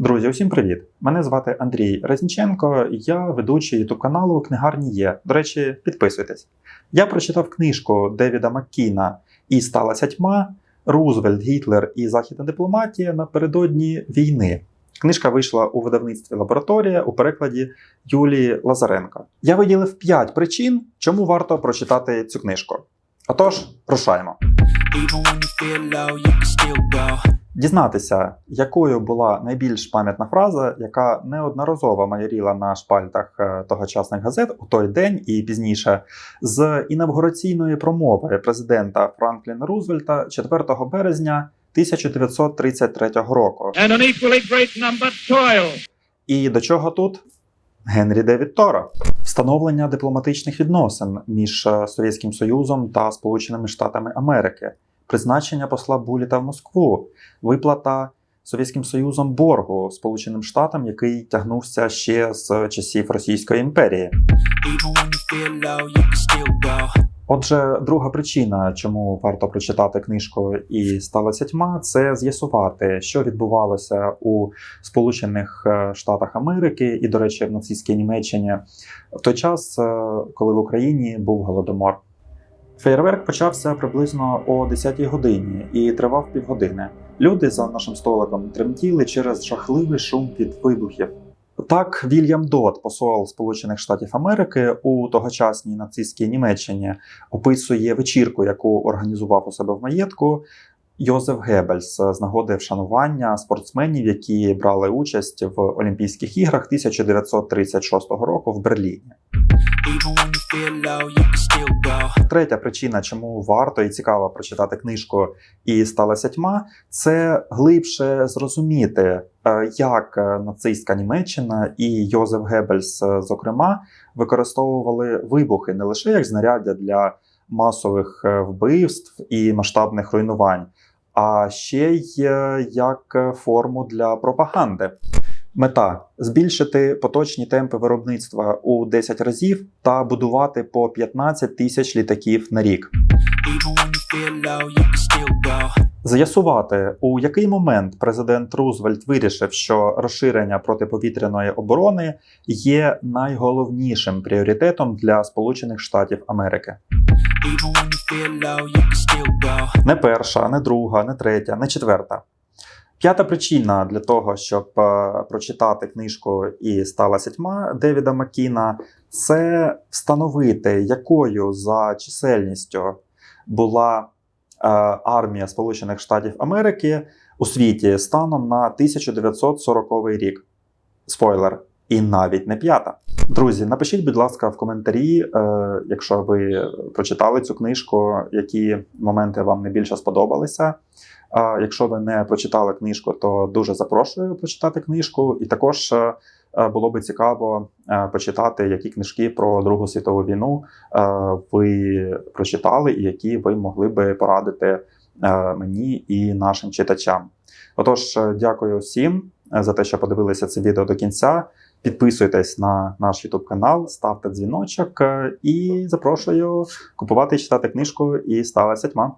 Друзі, усім привіт! Мене звати Андрій Резніченко, я ведучий youtube каналу Книгарні є. До речі, підписуйтесь. Я прочитав книжку Девіда Маккіна І сталася тьма Рузвельт, Гітлер і Західна дипломатія напередодні війни. Книжка вийшла у видавництві Лабораторія у перекладі Юлії Лазаренко. Я виділив 5 причин, чому варто прочитати цю книжку. Отож, рушаємо. Дізнатися, якою була найбільш пам'ятна фраза, яка неодноразово майоріла на шпальтах е, тогочасних газет у той день і пізніше, з інавгураційної промови президента Франкліна Рузвельта 4 березня 1933 року. and an equally great number toil. І до чого тут? Генрі Девід Торо. Встановлення дипломатичних відносин між е, Совєтським Союзом та Сполученими Штатами Америки, призначення посла Буліта в Москву, виплата Совєтським Союзом боргу Сполученим Штатам, який тягнувся ще з часів Російської імперії. Отже, друга причина, чому варто прочитати книжку і сталася тьма, це з'ясувати, що відбувалося у Сполучених е, Штатах Америки і, до речі, в нацистській Німеччині в той час, е, коли в Україні був голодомор. Фейерверк почався приблизно о 10-й годині і тривав півгодини. Люди за нашим столиком тремтіли через жахливий шум від вибухів. Так, Вільям Дот, посол Сполучених Штатів Америки у тогочасній нацистській Німеччині, описує вечірку, яку організував у себе в маєтку Йозеф Геббельс з нагоди вшанування спортсменів, які брали участь в Олімпійських іграх 1936 року в Берліні. Третя причина, чому варто і цікаво прочитати книжку і сталася тьма, це глибше зрозуміти, е, як е, нацистська Німеччина і Йозеф Геббельс, е, зокрема, використовували вибухи не лише як знаряддя для масових вбивств і масштабних руйнувань, а ще й як форму для пропаганди. Мета збільшити поточні темпи виробництва у 10 разів та будувати по 15 тисяч літаків на рік. З'ясувати, у який момент президент Рузвельт вирішив, що розширення протиповітряної оборони є найголовнішим пріоритетом для Сполучених Штатів Америки. Не перша, не друга, не третя, не четверта. П'ята причина для того, щоб е, прочитати книжку і сталася тьма Девіда Макіна, це встановити, якою за чисельністю була е, армія Сполучених Штатів Америки у світі станом на 1940 рік. Спойлер, і навіть не п'ята. Друзі, напишіть, будь ласка, в коментарі, е, якщо ви прочитали цю книжку, які моменти вам найбільше сподобалися. А якщо ви не прочитали книжку, то дуже запрошую прочитати книжку. І також е, е, було би цікаво е, почитати, які книжки про Другу світову війну ви прочитали, і які ви могли би порадити мені і нашим читачам. Отож, дякую всім за те, що подивилися це відео до кінця. Підписуйтесь на наш YouTube канал, ставте дзвіночок е, і запрошую купувати і читати книжку і сталася тьма.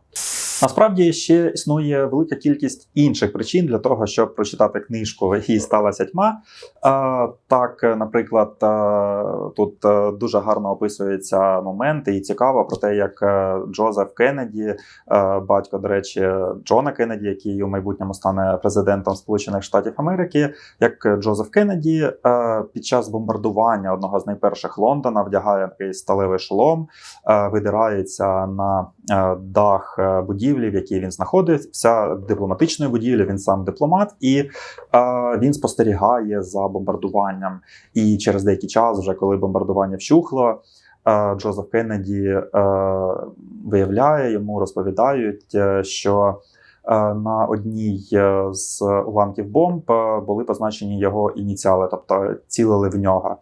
Насправді ще існує велика кількість інших причин для того, щоб прочитати книжку і сталася тьма. Так, наприклад, тут дуже гарно описуються моменти, і цікаво про те, як е, Джозеф Кеннеді, е, батько, до речі, Джона Кеннеді, який у майбутньому стане президентом Сполучених Штатів Америки, як Джозеф Кеннеді е, під час бомбардування одного з найперших Лондона вдягає такий сталевий шолом, видирається на дах е, будівлі, в якій він знаходився, дипломатичної будівлі. Він сам дипломат, і е, він спостерігає за бомбардуванням. І через деякий час, вже коли бомбардування вщухло, е, Джозеф Кеннеді е, виявляє, йому розповідають, е, що е, на одній е, з уламків бомб е, були позначені його ініціали, тобто цілили в нього.